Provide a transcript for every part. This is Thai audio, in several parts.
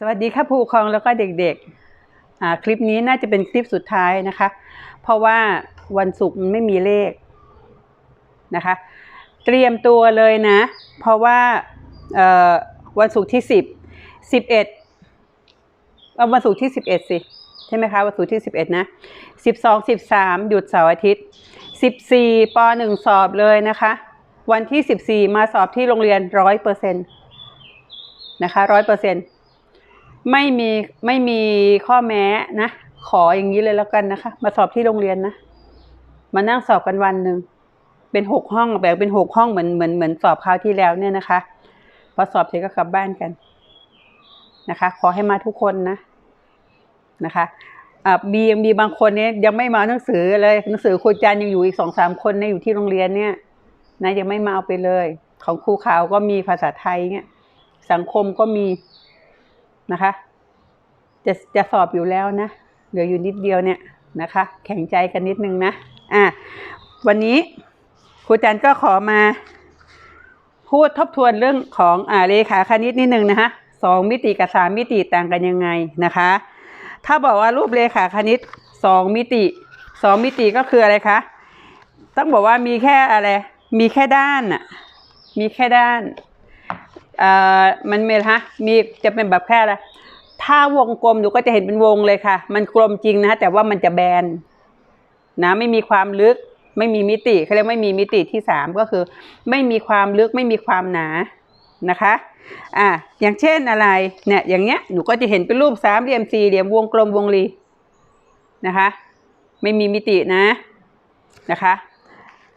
สวัสดีค่ะผู้ปกครองแล้วก็เด็กๆ คลิปนี้น่าจะเป็นคลิปสุดท้ายนะคะ เพราะว่าวันศุกร์มันไม่มีเลขนะคะ เตรียมตัวเลยนะ เพราะว่าวันศุกร์ที่สิบสิบ10 11วันศุกร์ที่สิบเอ็ดสิใช่ไหมคะวันศุกร์ที่สิบเอ็ดนะสิบสองสิบสามหยุดเสาร์อาทิตย์สิบสี่ปหนึ่งสอบเลยนะคะ วันที่สิบสี่มาสอบที่โรงเรียนร้อยเปอร์เซ็นตนะคะร้อยเปอร์เซ็นต์ ไม่มีไม่มีข้อแม้นะ ขออย่างนี้เลยแล้วกันนะคะ มาสอบที่โรงเรียนนะ มานั่งสอบกันวันหนึ่งเป็นหกห้องแบ่งเป็นหกห้องเหมือนเหมือนเหมือนสอบคราวที่แล้วเนี่ยนะคะ พอสอบเสร็จก็กลับบ้านกันนะคะ ขอให้มาทุกคนนะนะคะอ่าบีมีบางคนเนี่ยยังไม่มาหนังสือเลยหนังสือครูจันยังอยู่อีกสองสามคนเนี่ยอยู่ที่โรงเรียนเนี่ยนะยังไม่มาเอาไปเลย ของครูขาวก็มีภาษาไทยเนี่ย สังคมก็มี นะคะ จะจะสอบอยู่แล้วนะเหลืออยู่นิดเดียวเนี่ยนะคะ แข็งใจกันนิดนึงนะอะวันนี้ครูจันก็ขอมาพูดทบทวนเรื่องของอ่าเลขาคณิตนิดนึงนะคะสองมิติกับสามมิติต่างกันยังไงนะคะ ถ้าบอกว่ารูปเลขาคณิตสองมิติสองมิติก็คืออะไรคะต้องบอกว่ามีแค่อะไร มีแค่ด้านน่ะมีแค่ด้าน เอ่อมันมีฮะมีจะเป็นแบบแค่อะถ้าวงกลมหนูก็จะเห็นเป็นวงเลยค่ะ มันกลมจริงนะแต่ว่ามันจะแบนนะไม่มีความลึกไม่มีมิติเขาเรียกไม่มีมิติที่สามก็คือ ไม่มีความลึกไม่มีความหนานะคะอ่าอย่างเช่นอะไรเนี่ยอย่างเงี้ยหนูก็จะเห็นเป็นรูปสามเหลี่ยมสี่เหลี่ยมวงกลมวงรีนะคะ ไม่มีมิตินะนะคะ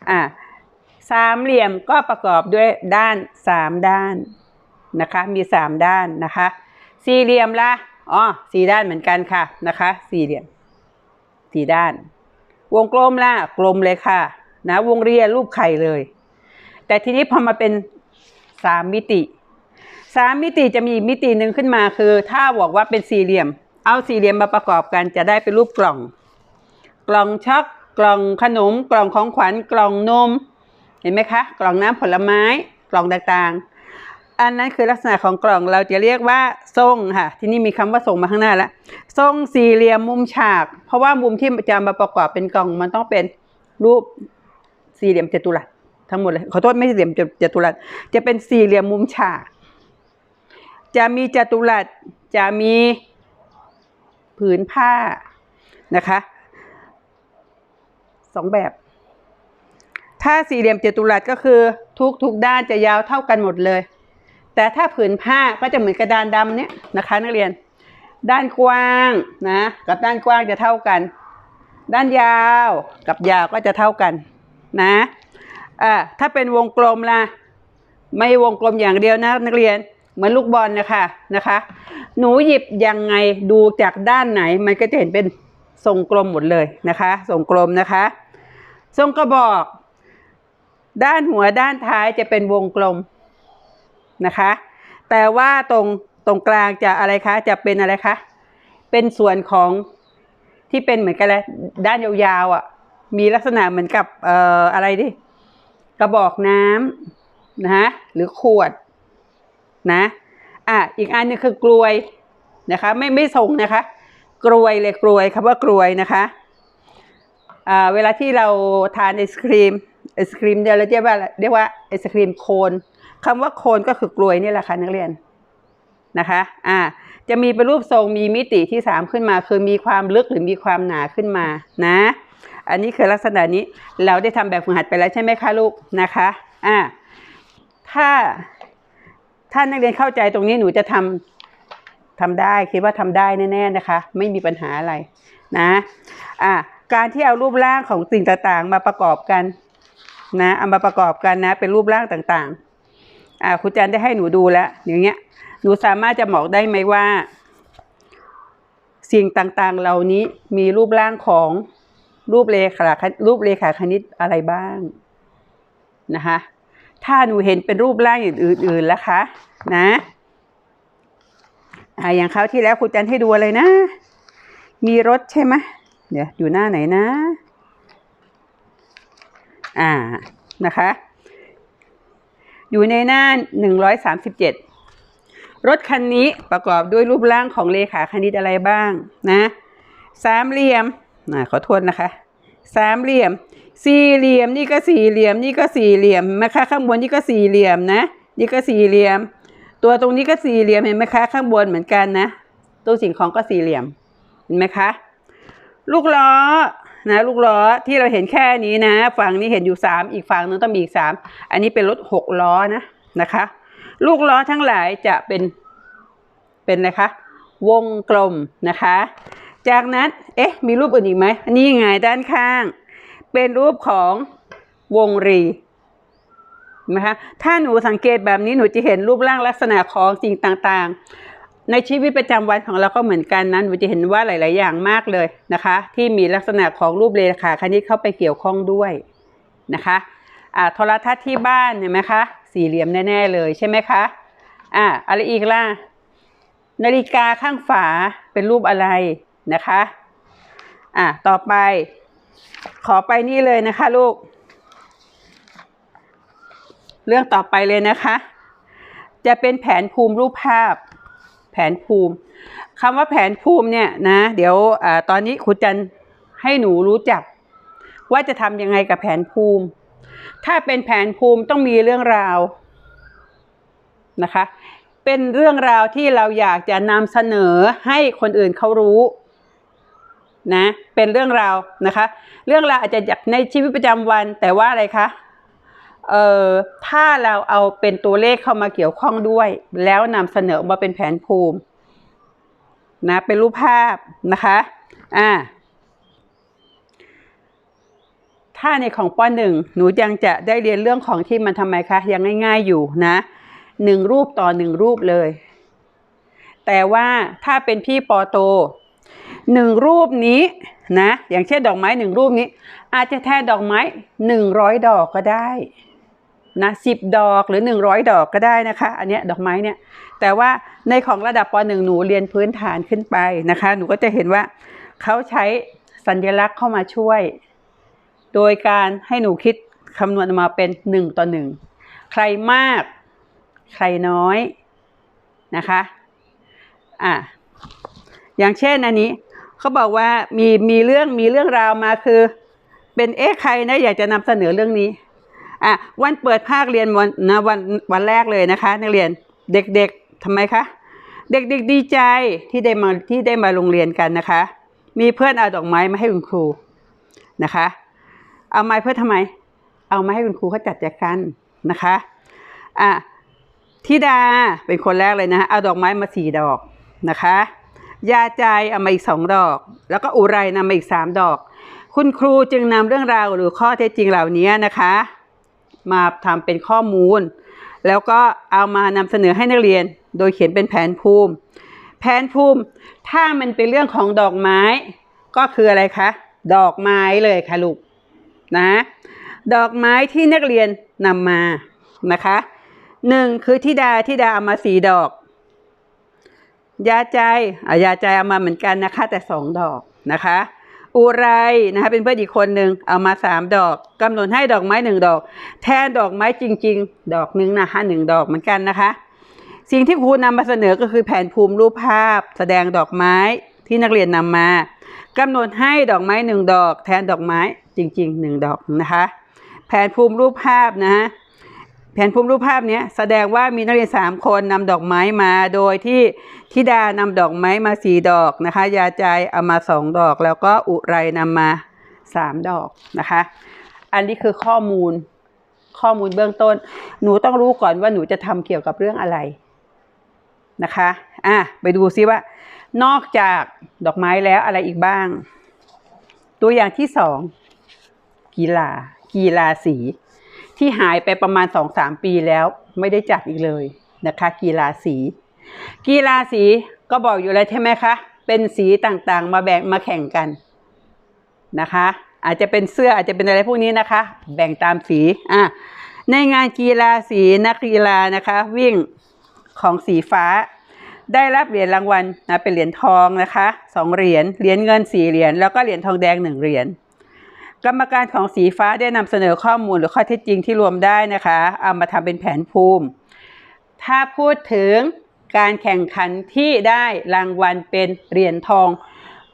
อ่าสามเหลี่ยมก็ประกอบด้วยด้านสามด้าน นะคะ มีสามด้านนะคะ สี่เหลี่ยมละอ๋อสี่ด้านเหมือนกันค่ะนะคะ สี่เหลี่ยมสี่ด้าน วงกลมละกลมเลยค่ะ นะ วงเรียนรูปไข่เลย แต่ทีนี้พอมาเป็นสามมิติสามมิติจะมีมิติหนึ่งขึ้นมาคือ ถ้าบอกว่าเป็นสี่เหลี่ยม เอาสี่เหลี่ยมมาประกอบกันจะได้เป็นรูปกล่อง กล่องช็อกกล่องขนม กล่องของขวัญกล่องนม เห็นไหมคะ กล่องน้ำผลไม้ กล่องต่างๆ อันนั้นคือลักษณะของกล่องเราจะเรียกว่าทรงค่ะ ที่นี่มีคำว่าทรงมาข้างหน้าแล้วทรงสี่เหลี่ยมมุมฉาก เพราะว่ามุมที่จะมาประกอบเป็นกล่องมันต้องเป็นรูปสี่เหลี่ยมจัตุรัสทั้งหมดเลยขอโทษไม่ใช่เหลี่ยมจัตุรัสจะเป็นสี่เหลี่ยมมุมฉาก จะมีจัตุรัสจะมีผืนผ้านะคะสองแบบ ถ้าสี่เหลี่ยมจัตุรัสก็คือทุกทุกด้านจะยาวเท่ากันหมดเลย แต่ถ้าผืนผ้าก็จะเหมือนกระดานดำเนี่ยนะคะ นักเรียน ด้านกว้างนะกับด้านกว้างจะเท่ากัน ด้านยาวกับยาวก็จะเท่ากันนะอ่าถ้าเป็นวงกลมล่ะไม่วงกลมอย่างเดียวนะนักเรียนเหมือนลูกบอลนะคะนะคะ หนูหยิบยังไงดูจากด้านไหน มันก็จะเห็นเป็นทรงกลมหมดเลยนะคะทรงกลมนะคะ ทรงกระบอก ด้านหัวด้านท้ายจะเป็นวงกลม นะคะ แต่ว่าตรงตรงกลางจะอะไรคะ จะเป็นอะไรคะ เป็นส่วนของที่เป็นเหมือนกันเลยด้านยาวๆอะ มีลักษณะเหมือนกับเอ่ออะไรดิ กระบอกน้ำนะฮะหรือขวดนะอะอีกอันนึงคือกลวยนะคะ ไม่ไม่ทรงนะคะ กลวยเลยกลวยคำว่ากลวยนะคะอ่าเวลาที่เราทานไอศครีมไอศครีมเดี๋ยวเราเรียกว่าเรียกว่าไอศครีมโคน คำว่าโคนก็คือกลวยนี่แหละค่ะนักเรียนนะคะ อ่า จะมีเป็นรูปทรงมีมิติที่สามขึ้นมา คือมีความลึกหรือมีความหนาขึ้นมานะ อันนี้คือลักษณะนี้เราได้ทำแบบฝึกหัดไปแล้วใช่ไหมคะลูกนะคะ อ่า ถ้าถ้านักเรียนเข้าใจตรงนี้หนูจะทำทำได้คิดว่าทำได้แน่ๆนะคะ ไม่มีปัญหาอะไรนะ อ่า การที่เอารูปร่างของสิ่งต่างๆ มาประกอบกันนะเอามาประกอบกันนะ เป็นรูปร่างต่างๆ อ่าครูจันได้ให้หนูดูแล้วอย่างเงี้ยหนูสามารถจะบอกได้ไหมว่า สิ่งต่างๆเหล่านี้มีรูปร่างของรูปเลขารูปเลขาคณิตอะไรบ้างนะคะถ้าหนูเห็นเป็นรูปร่างอื่นๆแล้วคะนะอ่าอย่างคราวที่แล้วครูจันให้ดูอะไรนะ มีรถใช่ไหมเดี๋ยวอยู่หน้าไหนนะ อ่านะคะ อยู่ในหน้าหนึ่งร้อยสามสิบเจ็ดรถคันนี้ประกอบด้วยรูปร่างของเลขาคณิตอะไรบ้างนะสามเหลี่ยมนะขอโทษนะคะ สามเหลี่ยม สี่เหลี่ยมนี่ก็สี่เหลี่ยมนี่ก็สี่เหลี่ยมนไหมคะข้างบนนี่ก็สี่เหลี่ยมนะ นี่ก็สี่เหลี่ยม ตัวตรงนี้ก็สี่เหลี่ยมเห็นไหมคะข้างบนเหมือนกันนะตัวสิ่งของก็สี่เหลี่ยมเห็นไหมคะ ลูกล้อ นะลูกล้อที่เราเห็นแค่นี้นะ ฝั่งนี้เห็นอยู่สามอีกฝั่งนึงต้องมีอีกสามอันนี้เป็นรถหกล้อนะนะคะ ลูกล้อทั้งหลายจะเป็นเป็นอะคะ วงกลมนะคะ จากนั้นเอ๊ะมีรูปอื่นอีกไหมอันนี้ไงด้านข้าง เป็นรูปของวงรีนไหมคะถ้าหนูสังเกตแบบนี้หนูจะเห็นรูปร่างลักษณะของสิ่งต่างๆ ในชีวิตประจำวันของเราก็เหมือนกันนั้นหนูจะเห็นว่าหลาย ๆ อย่างมากเลยนะคะ ที่มีลักษณะของรูปเลขาคณิตเข้าไปเกี่ยวข้องด้วยนะคะอ่าโทรทัศน์ที่บ้านเห็นไหมคะสี่เหลี่ยมแน่ ๆ เลยใช่ไหมคะอ่าอะไรอีกล่ะนาฬิกาข้างฝาเป็นรูปอะไรนะคะอะต่อไป ขอไปนี่เลยนะคะลูก เรื่องต่อไปเลยนะคะ จะเป็นแผนภูมิรูปภาพ แผนภูมิคำว่าแผนภูมิเนี่ยนะ เดี๋ยวอตอนนี้ครูจันให้หนูรู้จัก ว่าจะทำยังไงกับแผนภูมิ ถ้าเป็นแผนภูมิต้องมีเรื่องราวนะคะ เป็นเรื่องราวที่เราอยากจะนำเสนอให้คนอื่นเขารู้นะ เป็นเรื่องราวนะคะ เรื่องราวอาจจะจากในชีวิตประจำวันแต่ว่าอะไรคะ เอ่อถ้าเราเอาเป็นตัวเลขเข้ามาเกี่ยวข้องด้วย แล้วนำเสนอมาเป็นแผนภูมินะเป็นรูปภาพนะคะอ่าถ้าในของป้อนหนึ่งหนูยังจะได้เรียนเรื่องของที่มันทำไมคะ ยังง่าย ๆอยู่นะหนึ่งรูปต่อหนึ่งรูปเลย แต่ว่าถ้าเป็นพี่ปอโตหนึ่งรูปนี้นะอย่างเช่นดอกไม้หนึ่งรูปนี้ อาจจะแทนดอกไม้หนึ่งร้อยดอกก็ได้ นะสิบดอกหรือหนึ่งร้อยดอกก็ได้นะคะ อันเนี้ยดอกไม้เนี่ย แต่ว่าในของระดับปหนึ่งหนูเรียนพื้นฐานขึ้นไปนะคะ หนูก็จะเห็นว่าเขาใช้สัญลักษณ์เข้ามาช่วย โดยการให้หนูคิดคำนวณมาเป็นหนึ่งต่อหนึ่งใครมาก ใครน้อยนะคะอะอย่างเช่นอันนี้เขาบอกว่ามีมีเรื่องมีเรื่องราวมาคือ เป็นเอ๊ะใครนะอยากจะนำเสนอเรื่องนี้ อะวันเปิดภาคเรียนวันนะวันวันแรกเลยนะคะ นักเรียนเด็กๆทำไมคะเด็กๆดีใจที่ได้มาที่ได้มาโรงเรียนกันนะคะ มีเพื่อนเอาดอกไม้มาให้คุณครูนะคะ เอาไม้เพื่อทำไม เอามาให้คุณครูเขาจัดแจกันนะคะอะธิดาเป็นคนแรกเลยนะเอาดอกไม้มาสี่ดอกนะคะยาใจเอามาอีกสองดอก แล้วก็อุไรนำมาอีกสามดอก คุณครูจึงนำเรื่องราวหรือข้อเท็จจริงเหล่านี้นะคะ มาทำเป็นข้อมูล แล้วก็เอามานำเสนอให้นักเรียน โดยเขียนเป็นแผนภูมิ แผนภูมิ ถ้ามันเป็นเรื่องของดอกไม้ ก็คืออะไรคะ ดอกไม้เลยค่ะลูกนะดอกไม้ที่นักเรียนนำมานะคะหนึ่งคือธิดาธิดาเอามาสี่ดอก ยาใจอะยาใจเอามาเหมือนกันนะคะ แต่สองดอกนะคะ อุไรนะคะเป็นเพื่อนอีกคนหนึ่งเอามาสามดอกกำหนดให้ดอกไม้หนึ่งดอก แทนดอกไม้จริง ๆ ดอกหนึ่งนะคะหนึ่งดอกเหมือนกันนะคะ สิ่งที่ครูนำมาเสนอก็คือแผนภูมิรูปภาพ แสดงดอกไม้ที่นักเรียนนำมากำหนดให้ดอกไม้หนึ่งดอก แทนดอกไม้จริงๆหนึ่งดอกนะคะ แผนภูมิรูปภาพนะฮะ แผนภูมิรูปภาพนี้แสดงว่ามีนักเรียนสามคนนำดอกไม้มาโดยที่ธิดานำดอกไม้มาสี่ดอกนะคะ ยาใจเอามาสองดอก แล้วก็อุไรนำมาสามดอกนะคะ อันนี้คือข้อมูลข้อมูลเบื้องต้น หนูต้องรู้ก่อนว่าหนูจะทำเกี่ยวกับเรื่องอะไรนะคะอะไปดูซิว่า นอกจากดอกไม้แล้วอะไรอีกบ้าง ตัวอย่างที่สองกีฬากีฬาสี ที่หายไปประมาณสองสามปีแล้วไม่ได้จัดอีกเลยนะคะ กีฬาสี กีฬาสีก็บอกอยู่แล้วใช่ไหมคะ เป็นสีต่างๆ มาแบ่งมาแข่งกันนะคะ อาจจะเป็นเสื้ออาจจะเป็นอะไรพวกนี้นะคะ แบ่งตามสีอะในงานกีฬาสีนักกีฬานะคะ วิ่งของสีฟ้า ได้รับเหรียญรางวัลนะเป็นเหรียญทองนะคะสองเหรียญเหรียญเงินสี่เหรียญแล้วก็เหรียญทองแดงหนึ่งเหรียญ กรรมการของสีฟ้าได้นำเสนอข้อมูลหรือข้อเท็จจริงที่รวมได้นะคะ เอามาทำเป็นแผนภูมิ ถ้าพูดถึงการแข่งขันที่ได้รางวัลเป็นเหรียญทอง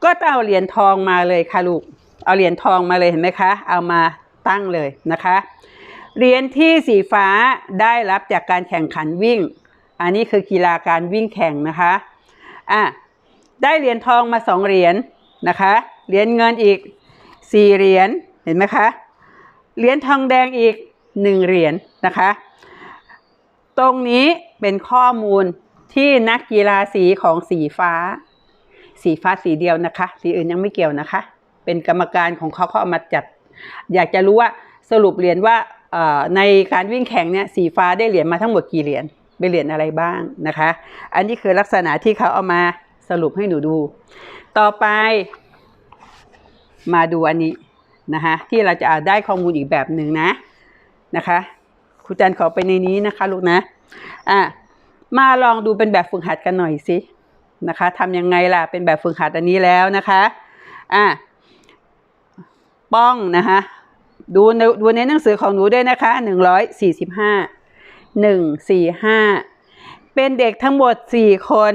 ก็ต้องเอาเหรียญทองมาเลยค่ะลูก เอาเหรียญทองมาเลยเห็นไหมคะ เอามาตั้งเลยนะคะเหรียญที่สีฟ้าได้รับจากการแข่งขันวิ่ง อันนี้คือกีฬาการวิ่งแข่งนะคะอะได้เหรียญทองมาสองเหรียญนะคะ เหรียญเงินอีก สี่เหรียญเห็นไหมคะเหรียญทองแดงอีกหนึ่งเหรียญนะคะ ตรงนี้เป็นข้อมูลที่นักกีฬาสีของสีฟ้า สีฟ้าสีเดียวนะคะ สีอื่นยังไม่เกี่ยวนะคะ เป็นกรรมการของเขาเขาเอามาจัด อยากจะรู้ว่าสรุปเหรียญว่าในการวิ่งแข่งเนี่ยสีฟ้าได้เหรียญมาทั้งหมดกี่เหรียญเป็นเหรียญอะไรบ้างนะคะ อันนี้คือลักษณะที่เขาเอามาสรุปให้หนูดู ต่อไป มาดูอันนี้นะคะที่เราจะาได้ข้อมูลอีกแบบหนึ่งนะนะคะครูจันขอไปในนี้นะคะลูกนะอะมาลองดูเป็นแบบฝึกหัดกันหน่อยสินะคะทำยังไงล่ะเป็นแบบฝึกหัดอันนี้แล้วนะคะอะป้องนะคะดูในดูในหนังสือของหนูด้วยนะคะหนึ่งร้อยสี่สิบห้าหนึ่งสี่ห้าเป็นเด็กทั้งหมดสี่คน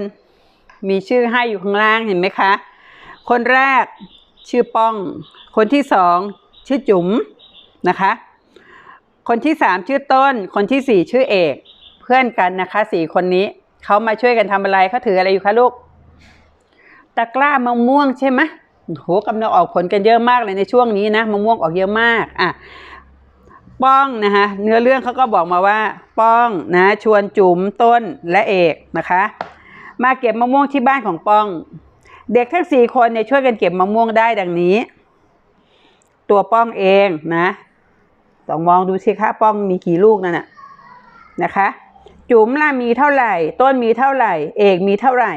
มีชื่อให้อยู่ข้างล่างเห็นไหมคะ คนแรก ชื่อป้อง คนที่สองชื่อจุ๋มนะคะ คนที่สามชื่อต้น คนที่สี่ชื่อเอก เพื่อนกันนะคะสี่คนนี้เขามาช่วยกันทำอะไรเขาถืออะไรอยู่คะลูกตะกร้ามะม่วงใช่ไหมโหกำลังออกผลกันเยอะมากเลยในช่วงนี้นะมะม่วงออกเยอะมากอะป้องนะคะเนื้อเรื่องเขาก็บอกมาว่า ป้องนะชวนจุ๋มต้นและเอกนะคะ มาเก็บมะม่วงที่บ้านของป้อง เด็กทั้งสี่คนเนี่ยช่วยกันเก็บมะม่วงได้ดังนี้ ตัวป้องเองนะลองมองดูสิคะป้องมีกี่ลูกนั่นน่ะนะคะ จุ๋มล่ะมีเท่าไหร่ ต้นมีเท่าไหร่ เอกมีเท่าไหร่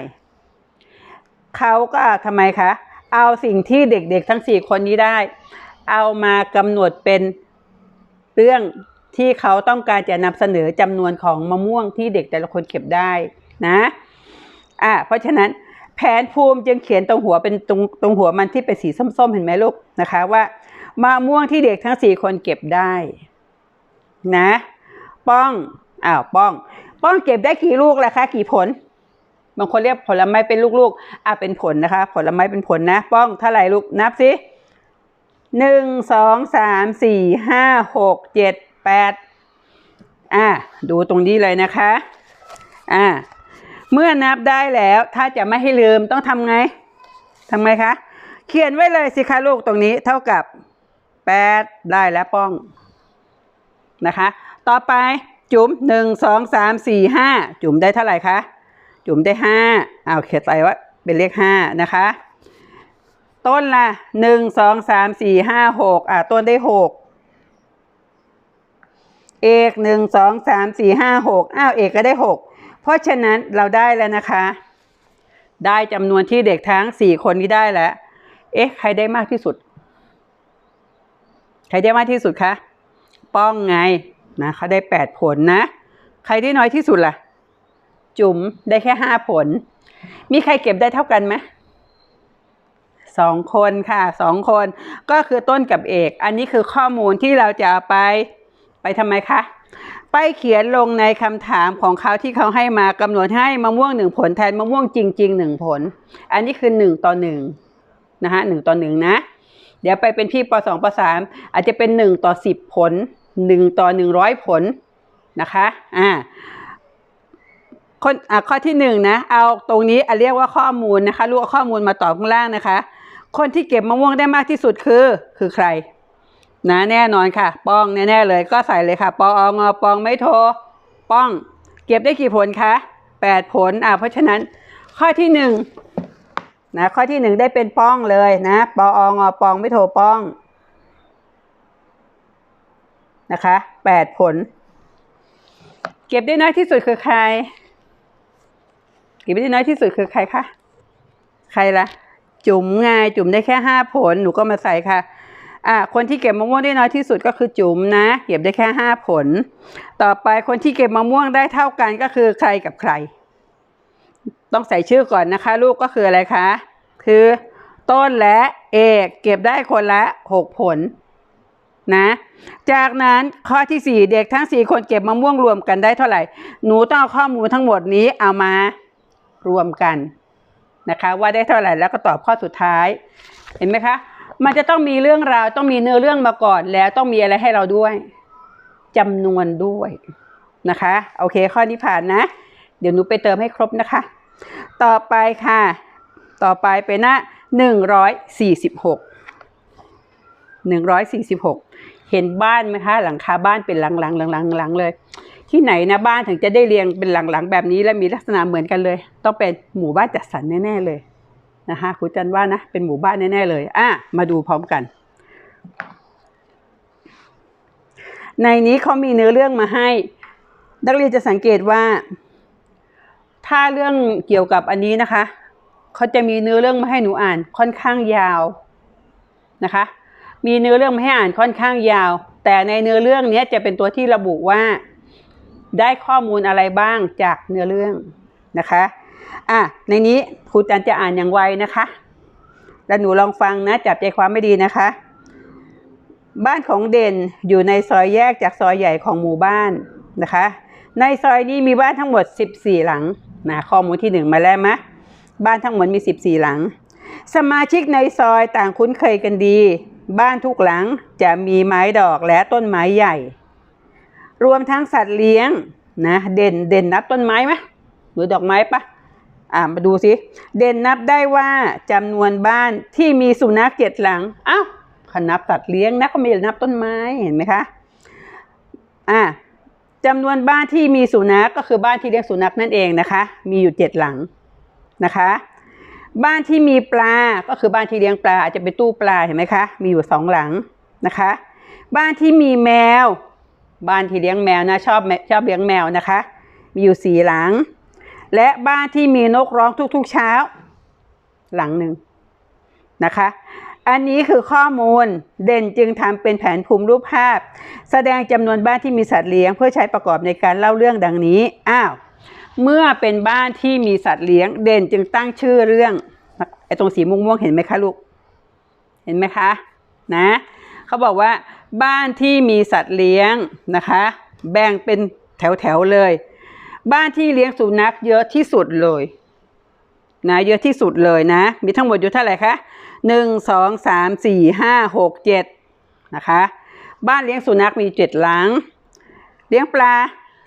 เขาก็ทำไมคะ เอาสิ่งที่เด็กๆทั้งสี่คนนี้ได้ เอามากำหนดเป็นเรื่องที่เขาต้องการจะนำเสนอจำนวนของมะม่วงที่เด็กแต่ละคนเก็บได้นะอะเพราะฉะนั้น แผนภูมิจึงเขียนตรงหัวเป็นตรงตรงหัวมันที่เป็นสีส้มๆ เห็นไหมลูกนะคะว่ามะม่วงที่เด็กทั้งสี่คนเก็บได้นะป้องอ้าวป้อง ป้องเก็บได้กี่ลูกล่ะคะ กี่ผล บางคนเรียกผลไม้เป็นลูกๆอะเป็นผลนะคะ ผลไม้เป็นผลนะ ป้องเท่าไหร่ลูกนับสิหนึ่งสองสามสี่ห้าหกเจ็ดแปดอะดูตรงนี้เลยนะคะ อะ เมื่อนับได้แล้วถ้าจะไม่ให้ลืมต้องทำไงทำไงคะ เขียนไว้เลยสิคะลูกตรงนี้เท่ากับแปดได้แล้วป้องนะคะ ต่อไปจุ๋มหนึ่งสองสามสี่ห้าจุ๋มได้เท่าไหร่คะจุ๋มได้ห้าเอาเขียนใส่ว่าเป็นเลขห้านะคะ ต้นละหนึ่งสองสามสี่ห้าหกอะต้นได้หกเอกหนึ่งสองสามสี่ห้าหกอ้าวเอกก็ได้หก เพราะฉะนั้นเราได้แล้วนะคะ ได้จำนวนที่เด็กทั้งสี่คนนี้ได้แล้ว เอ๊ะ ใครได้มากที่สุด ใครได้มากที่สุดคะ ป้องไงนะเขาได้แปดผลนะ ใครได้น้อยที่สุดล่ะ จุ๋มได้แค่ห้าผล มีใครเก็บได้เท่ากันไหมสองคนค่ะสองคนก็คือต้นกับเอก อันนี้คือข้อมูลที่เราจะไปไปทำไมคะ ไปเขียนลงในคำถามของเขาที่เขาให้มากำหนดให้มะม่วงหนึ่งผลแทนมะม่วงจริงๆหนึ่งผล อันนี้คือหนึ่งต่อหนึ่งนะฮะหนึ่งต่อหนึ่งนะ เดี๋ยวไปเป็นพี่ปสองปสามอาจจะเป็นหนึ่งต่อสิบผลหนึ่งต่อหนึ่งร้อยผลนะคะอ่าคนอะข้อที่หนึ่งนะเอาตรงนี้เรียกว่าข้อมูลนะคะลูกข้อมูลมาตอบข้างล่างนะคะ คนที่เก็บมะม่วงได้มากที่สุดคือคือใคร นะแน่นอนค่ะ ป้องแน่ๆเลยก็ใส่เลยค่ะ ปอองอปองไม่โทรป้อง เก็บได้กี่ผลคะแปดผลอะเพราะฉะนั้นข้อที่หนึ่งนะข้อที่หนึ่งได้เป็นป้องเลยนะปอองอปองไม่โทรป้องนะคะแปดผล เก็บได้น้อยที่สุดคือใคร เก็บได้น้อยที่สุดคือใครคะใครล่ะ จุ๋มไงจุ๋มได้แค่ห้าผลหนูก็มาใส่ค่ะ อ่าคนที่เก็บมะม่วงได้น้อยที่สุดก็คือจุ๋มนะเก็บได้แค่ห้าผล ต่อไปคนที่เก็บมะม่วงได้เท่ากันก็คือใครกับใคร ต้องใส่ชื่อก่อนนะคะ ลูกก็คืออะไรคะ คือต้นและเอกเก็บได้คนละหกผลนะ จากนั้นข้อที่สี่เด็กทั้งสี่คนเก็บมะม่วงรวมกันได้เท่าไหร่ หนูต้องเอาข้อมูลทั้งหมดนี้เอามารวมกันนะคะ ว่าได้เท่าไหร่แล้วก็ตอบข้อสุดท้าย เห็นไหมคะ มันจะต้องมีเรื่องราว ต้องมีเนื้อเรื่องมาก่อนแล้วต้องมีอะไรให้เราด้วยจำนวนด้วยนะคะ โอเคข้อนี้ผ่านนะ เดี๋ยวหนูไปเติมให้ครบนะคะ ต่อไปค่ะ ต่อไปเป็นหน้าหนึ่งร้อยสี่สิบหกหนึ่งร้อยสี่สิบหกเห็นบ้านไหมคะ หลังคาบ้านเป็นหลังๆหลังๆหลังๆเลย ที่ไหนนะบ้านถึงจะได้เรียงเป็นหลังๆแบบนี้และมีลักษณะเหมือนกันเลย ต้องเป็นหมู่บ้านจัดสรรแน่ๆเลย นะคะครูจันว่านะ เป็นหมู่บ้านแน่ ๆ เลย อะ มาดูพร้อมกัน ในนี้เขามีเนื้อเรื่องมาให้ นักเรียนจะสังเกตว่า ถ้าเรื่องเกี่ยวกับอันนี้นะคะเขาจะมีเนื้อเรื่องมาให้หนูอ่านค่อนข้างยาวนะคะ มีเนื้อเรื่องมาให้อ่านค่อนข้างยาว แต่ในเนื้อเรื่องนี้จะเป็นตัวที่ระบุว่า ได้ข้อมูลอะไรบ้างจากเนื้อเรื่องนะคะ อะในนี้ครูจันจะอ่านอย่างไวนะคะ แล้วหนูลองฟังนะ จับใจความไม่ดีนะคะ บ้านของเด่นอยู่ในซอยแยกจากซอยใหญ่ของหมู่บ้านนะคะ ในซอยนี้มีบ้านทั้งหมด 14 หลังนะข้อมูลที่หนึ่งมาแล้วมะบ้านทั้งหมดมี 14 หลัง สมาชิกในซอยต่างคุ้นเคยกันดี บ้านทุกหลังจะมีไม้ดอกและต้นไม้ใหญ่ รวมทั้งสัตว์เลี้ยงนะเด่นเด่นนับต้นไม้ไหมหรือดอกไม้ปะ อ่ามาดูสิ เด่นนับได้ว่าจำนวนบ้านที่มีสุนัขเจ็ดหลังอ้าวเขานับสัตว์เลี้ยงนะก็ไม่ได้นับต้นไม้เห็นไหมคะอ่าจำนวนบ้านที่มีสุนัขก็คือบ้านที่เลี้ยงสุนัขนั่นเองนะคะ มีอยู่เจ็ดหลังนะคะ บ้านที่มีปลาก็คือบ้านที่เลี้ยงปลาอาจจะเป็นตู้ปลาเห็นไหมคะ มีอยู่สองหลังนะคะ บ้านที่มีแมว บ้านที่เลี้ยงแมวนะชอบชอบเลี้ยงแมวนะคะ มีอยู่สี่หลัง และบ้านที่มีนกร้องทุกๆเช้า หลังหนึ่งนะคะ อันนี้คือข้อมูลเด่นจึงทำเป็นแผนภูมิรูปภาพ แสดงจำนวนบ้านที่มีสัตว์เลี้ยง เพื่อใช้ประกอบในการเล่าเรื่องดังนี้ อ้าว เมื่อเป็นบ้านที่มีสัตว์เลี้ยง เด่นจึงตั้งชื่อเรื่องไอ้ตรงสีม่วงๆเห็นไหมคะลูก เห็นไหมคะ นะเขาบอกว่าบ้านที่มีสัตว์เลี้ยงนะคะ แบ่งเป็นแถวๆเลย บ้านที่เลี้ยงสุนัขเยอะที่สุดเลยนะเยอะที่สุดเลยนะ มีทั้งหมดอยู่เท่าไหร่คะหนึ่งสองสามสี่ห้าหกเจ็ดนะคะ บ้านเลี้ยงสุนัขมีเจ็ดหลัง เลี้ยงปลา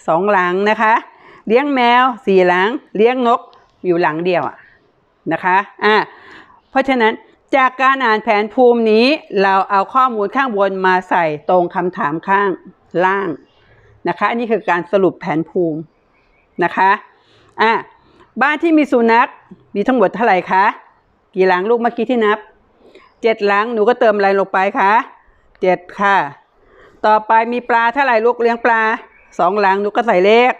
สองหลังนะคะ เลี้ยงแมวสี่หลัง เลี้ยงนกอยู่หลังเดียวอะนะคะอ่าเพราะฉะนั้นจากการอ่านแผนภูมินี้เราเอาข้อมูลข้างบนมาใส่ตรงคำถามข้างล่างนะคะ อันนี้คือการสรุปแผนภูมิ นะคะอะบ้านที่มีสุนัขมีทั้งหมดเท่าไหร่คะกี่หลังลูกเมื่อกี้ที่นับเจ็ดหลังหนูก็เติมอะไรลงไปคะเจ็ดค่ะ ต่อไปมีปลาเท่าไหร่ลูกเลี้ยงปลาสองหลังหนูก็ใส่เลข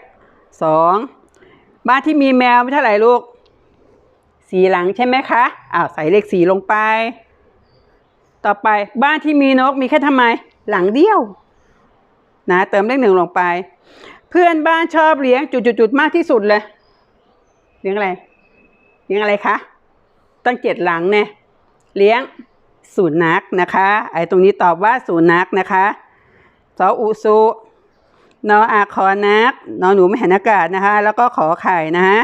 สองบ้านที่มีแมวมีเท่าไหร่ลูกสีหลังใช่ไหมคะอ้าวใส่เลขสีลงไป ต่อไปบ้านที่มีนกมีแค่ทำไม หลังเดียวนะเติมเลขหนึ่งลงไป เพื่อนบ้านชอบเลี้ยงจุดๆๆมากที่สุดเลย เลี้ยงอะไร เลี้ยงอะไรคะ ตั้งเจ็ดหลังเนี่ย เลี้ยงสุนัขนะคะ ไอ้ตรงนี้ตอบว่าสุนัขนะคะสออุสุนออาคอนักนอหนูไม่เห็นอากาศนะคะ แล้วก็ขอไข่นะฮะ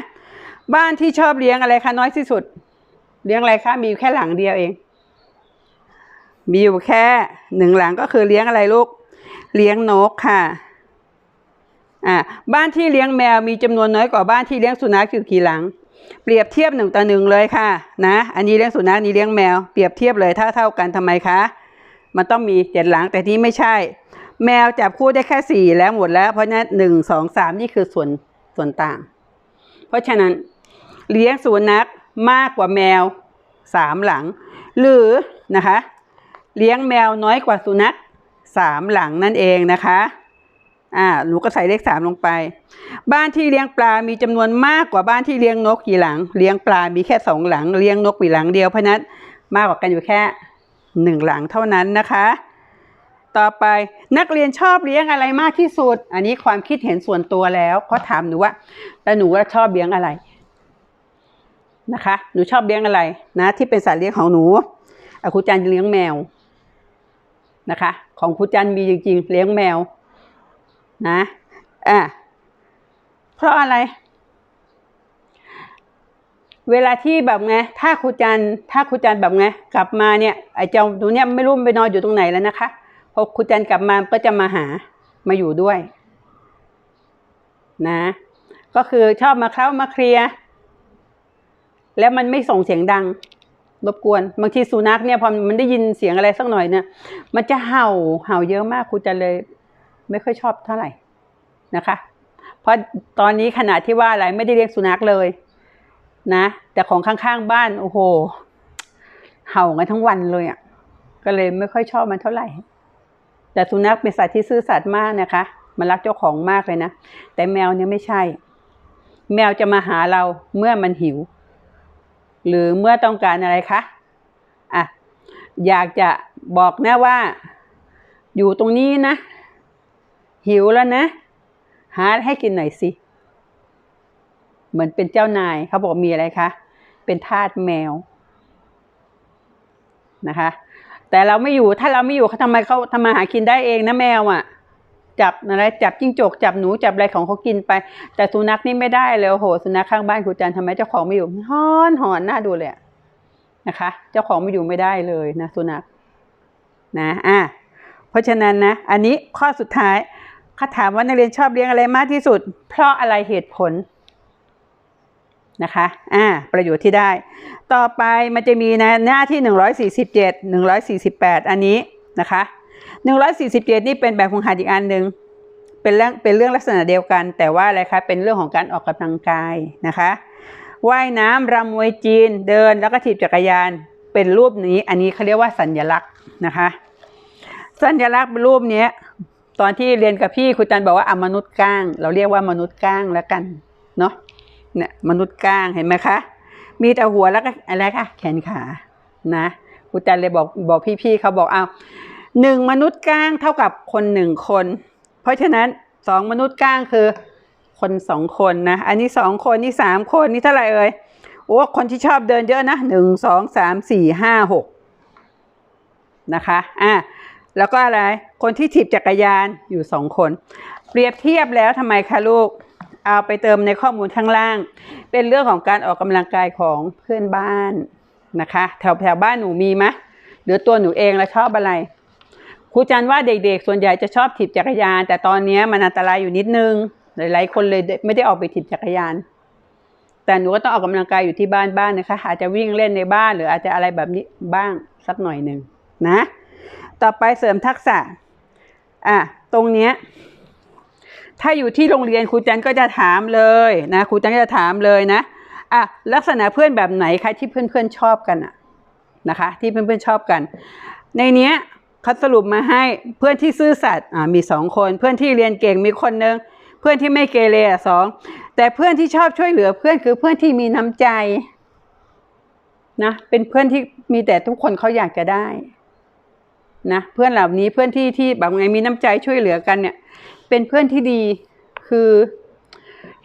บ้านที่ชอบเลี้ยงอะไรคะน้อยที่สุด เลี้ยงอะไรคะ มีอยู่แค่หลังเดียวเอง มีอยู่แค่หนึ่งหลังก็คือเลี้ยงอะไรลูก เลี้ยงนกค่ะ อ่าบ้านที่เลี้ยงแมวมีจำนวนน้อยกว่าบ้านที่เลี้ยงสุนัขอยู่กี่หลัง เปรียบเทียบหนึ่งต่อหนึ่งเลยค่ะนะอันนี้เลี้ยงสุนัขอันนี้เลี้ยงแมวเปรียบเทียบเลยถ้าเท่ากันทำไมคะมันต้องมีเจ็ดหลังแต่ที่ไม่ใช่ แมวจับคู่ได้แค่สี่แล้วหมดแล้ว เพราะฉะนั้นหนึ่งสองสามนี่คือส่วนส่วนต่าง เพราะฉะนั้นเลี้ยงสุนัขมากกว่าแมวสามหลัง หรือนะคะ เลี้ยงแมวน้อยกว่าสุนัขสามหลังนั่นเองนะคะ อ่าหนูก็ใส่เลขสามลงไป บ้านที่เลี้ยงปลา มีจำนวนมากกว่าบ้านที่เลี้ยงนกกี่หลัง เลี้ยงปลา มีแค่สองหลัง เลี้ยงนกมีหลังเดียวเพราะนั้นมากกว่ากันอยู่แค่หนึ่งหลังเท่านั้นนะคะ ต่อไปนักเรียนชอบเลี้ยงอะไรมากที่สุด อันนี้ความคิดเห็นส่วนตัวแล้วเขาถามหนูว่าแล้วหนูว่าชอบเลี้ยงอะไรนะคะ หนูชอบเลี้ยงอะไรนะที่เป็นสัตว์เลี้ยงของหนูอครูจันเลี้ยงแมวนะคะ ของครูจันมีจริงๆ เลี้ยงแมว นะอะเพราะอะไร เวลาที่แบบไงถ้าครูจันถ้าครูจันแบบไงกลับมาเนี่ยไอ้เจ้าตัวเนี้ยไม่รู้มันไปนอนอยู่ตรงไหนแล้วนะคะพอครูจันกลับมาก็จะมาหามาอยู่ด้วย นะ ก็คือชอบมาเคล้ามาเคลียร์แล้วมันไม่ส่งเสียงดังรบกวนบางทีสุนัขเนี่ยพอมันได้ยินเสียงอะไรสักหน่อยเนี่ยมันจะเห่าเห่าเยอะมากครูจันเลย ไม่ค่อยชอบเท่าไหร่นะคะ เพราะตอนนี้ขณะที่ว่าอะไรไม่ได้เลี้ยงสุนัขเลยนะ แต่ของข้างๆบ้านโอ้โห เห่ากันทั้งวันเลยอะ่ะก็เลยไม่ค่อยชอบมันเท่าไหร่ แต่สุนัขเป็นสัตว์ที่ซื่อสัตย์มากนะคะ มันรักเจ้าของมากเลยนะ แต่แมวเนี่ยไม่ใช่ แมวจะมาหาเราเมื่อมันหิว หรือเมื่อต้องการอะไรคะอะอยากจะบอกนะว่า อยู่ตรงนี้นะ หิวแล้วนะ หาให้กินหน่อยสิ เหมือนเป็นเจ้านายเขาบอกมีอะไรคะ เป็นทาสแมวนะคะ แต่เราไม่อยู่ถ้าเราไม่อยู่เขาทำไมเขาทำมาหากินได้เองนะแมวอะ จับอะไรจับจิ้งจกจับหนูจับอะไรของเขากินไป แต่สุนัขนี่ไม่ได้เลยโอ้โหสุนัขข้างบ้านครูจันทำไมเจ้าของไม่อยู่หอนหอนหน่าดูเลยนะคะ เจ้าของไม่อยู่ไม่ได้เลยนะสุนัขนะอะเพราะฉะนั้นนะ อันนี้ข้อสุดท้าย ขาถามว่านักเรียนชอบเลี้ยงอะไรมากที่สุด เพราะอะไรเหตุผลนะคะ อ่า ประโยชน์ที่ได้ ต่อไปมันจะมีนะหน้าที่หนึ่งร้อยสี่สิบเจ็ดหนึ่งร้อยสี่สิบแปดอันนี้นะคะหนึ่งร้อยสี่สิบเจ็ดนี่เป็นแบบฝึกหัดอีกอันหนึ่งเป็นเรื่องเป็นเรื่องลักษณะเดียวกัน แต่ว่าอะไรคะเป็นเรื่องของการออกกำลังกายนะคะว่ายน้ำรำมวยจีนเดินแล้วก็ถีบจักรยานเป็นรูปนี้ อันนี้เขาเรียกว่าสัญลักษณ์นะคะ สัญลักษณ์รูปนี้ ตอนที่เรียนกับพี่ครูจันบอกว่าอมนุษย์ก้าง เราเรียกว่ามนุษย์ก้างแล้วกันเนาะเนี่ยมนุษย์ก้างเห็นไหมคะมีแต่หัวแล้วก็อะไรคะแขนขานะครูจันเลยบอกบอกพี่ๆเขาบอกเอาหนึ่งมนุษย์ก้างเท่ากับคนหนึ่งคน เพราะฉะนั้นสองมนุษย์ก้างคือคนสองคนนะอันนี้สองคนนี่สามคนนี่เท่าไหร่เอ่ยโอ้คนที่ชอบเดินเยอะนะหนึ่งสองสามสี่ห้าหกนะคะอะ แล้วก็อะไร คนที่ถีบจักรยานอยู่สองคน เปรียบเทียบแล้วทำไมคะลูก เอาไปเติมในข้อมูลข้างล่าง เป็นเรื่องของการออกกำลังกายของเพื่อนบ้านนะคะ แถวแถวบ้านหนูมีไหมหรือตัวหนูเองแล้วชอบอะไรครูจันว่าเด็กๆ ส่วนใหญ่จะชอบถีบจักรยาน แต่ตอนนี้มันอันตรายอยู่นิดนึง หลายๆ คนเลยไม่ได้ออกไปถีบจักรยาน แต่หนูก็ต้องออกกำลังกายอยู่ที่บ้านบ้านนะคะอาจจะวิ่งเล่นในบ้านหรืออาจจะอะไรแบบนี้บ้างสักหน่อยหนึ่งนะ ต่อไปเสริมทักษะ อะ ตรงเนี้ย ถ้าอยู่ที่โรงเรียนครูจันก็จะถามเลยนะครูจันก็จะถามเลยนะ อะ ลักษณะเพื่อนแบบไหนคะที่เพื่อนๆชอบกันอะนะคะ ที่เพื่อนๆชอบกัน ในเนี้ยเขาสรุปมาให้เพื่อนที่ซื่อสัตย์อ่ามีสองคน เพื่อนที่เรียนเก่งมีคนนึงเพื่อนที่ไม่เกเรอะสองแต่เพื่อนที่ชอบช่วยเหลือเพื่อนคือเพื่อนที่มีน้ำใจนะเป็นเพื่อนที่มีแต่ทุกคนเขาอยากจะได้ นะเพื่อนเหล่านี้เพื่อนที่ที่แบบไงมีน้ำใจช่วยเหลือกันเนี่ย เป็นเพื่อนที่ดีคือ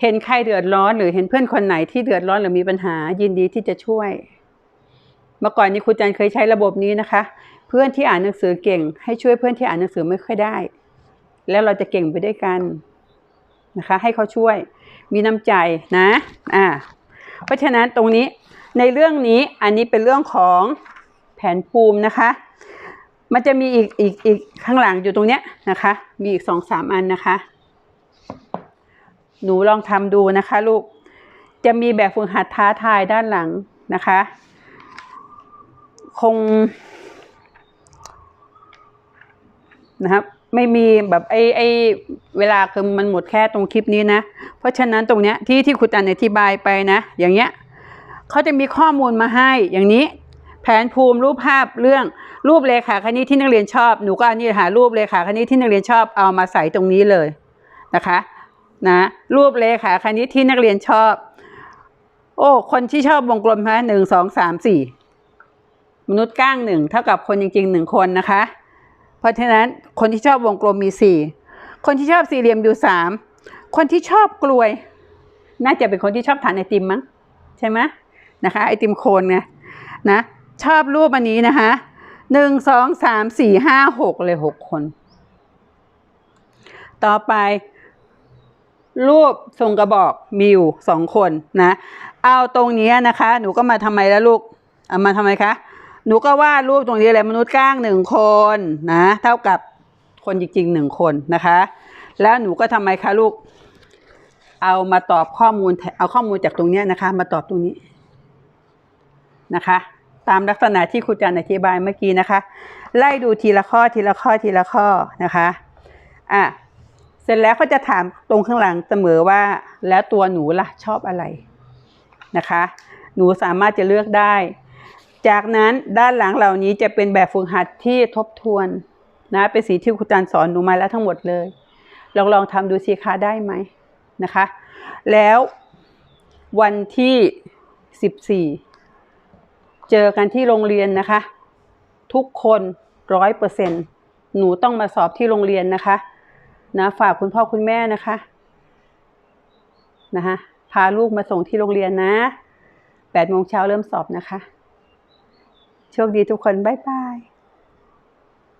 เห็นใครเดือดร้อนหรือเห็นเพื่อนคนไหนที่เดือดร้อนหรือมีปัญหา ยินดีที่จะช่วย เมื่อก่อนนี้ครูจันเคยใช้ระบบนี้นะคะ เพื่อนที่อ่านหนังสือเก่ง ให้ช่วยเพื่อนที่อ่านหนังสือไม่ค่อยได้ แล้วเราจะเก่งไปด้วยกันนะคะ ให้เขาช่วย มีน้ำใจนะอ่าเพราะฉะนั้นตรงนี้ในเรื่องนี้อันนี้เป็นเรื่องของแผนภูมินะคะ มันจะมีอีกอีกอีกข้างหลังอยู่ตรงเนี้ยนะคะ มีอีกสองสามอันนะคะ หนูลองทำดูนะคะลูก จะมีแบบฝึกหัดท้าทายด้านหลังนะคะ คงนะครับไม่มีแบบไอ้ไอ้เวลาคือมันหมดแค่ตรงคลิปนี้นะ เพราะฉะนั้นตรงเนี้ยที่ที่ครูตันอธิบายไปนะ อย่างเงี้ยเขาจะมีข้อมูลมาให้อย่างนี้ นภูมิรูปภาพเรื่องรูปเลขาคณิตที่นักเรียนชอบ หนูก็อันนี้หารูปเลขาคณิตที่นักเรียนชอบเอามาใส่ตรงนี้เลยนะคะนะรูปเลขาคณิตที่นักเรียนชอบ โอ้คนที่ชอบวงกลมนะหนึ่งสองสามสี่มนุษย์ก้างหนึ่งเท่ากับคนจริงๆหนึ่งคนนะคะ เพราะฉะนั้นคนที่ชอบวงกลมมีสี่คนที่ชอบสี่เหลี่ยมอยู่สามคนที่ชอบกลวย น่าจะเป็นคนที่ชอบทานไอติมมั้งใช่ไหมนะคะไอติมโคนไงนะ ชอบรูปอันนี้นะคะหนึ่งสองสามสี่ห้าหกเลยหกคน ต่อไป รูปทรงกระบอกมีอยู่สองคนนะ เอาตรงนี้นะคะ หนูก็มาทำไมแล้วลูกเอามาทำไมคะ หนูก็วาดรูปตรงนี้เลยมนุษย์ก้างหนึ่งคนนะ เท่ากับคนจริงๆหนึ่งคนนะคะ แล้วหนูก็ทำไมคะลูก เอามาตอบข้อมูลเอาข้อมูลจากตรงนี้นะคะ มาตอบตรงนี้นะคะ ตามลักษณะที่ครูจันอธิบายเมื่อกี้นะคะ ไล่ดูทีละข้อทีละข้อทีละข้อนะคะอะเสร็จแล้วก็จะถามตรงข้างหลังเสมอว่า แล้วตัวหนูล่ะชอบอะไรนะคะ หนูสามารถจะเลือกได้ จากนั้นด้านหลังเหล่านี้จะเป็นแบบฝึกหัดที่ทบทวนนะเป็นสิ่งที่ครูจันสอนหนูมาแล้วทั้งหมดเลย ลองลองทำดูสิคะได้ไหมนะคะ แล้ววันที่สิบสี่ เจอกันที่โรงเรียนนะคะ ทุกคนร้อยเปอร์เซ็นหนูต้องมาสอบที่โรงเรียนนะคะ นะฝากคุณพ่อคุณแม่นะคะนะคะพาลูกมาส่งที่โรงเรียนนะแปดโมงเช้าเริ่มสอบนะคะ โชคดีทุกคน บ๊ายบาย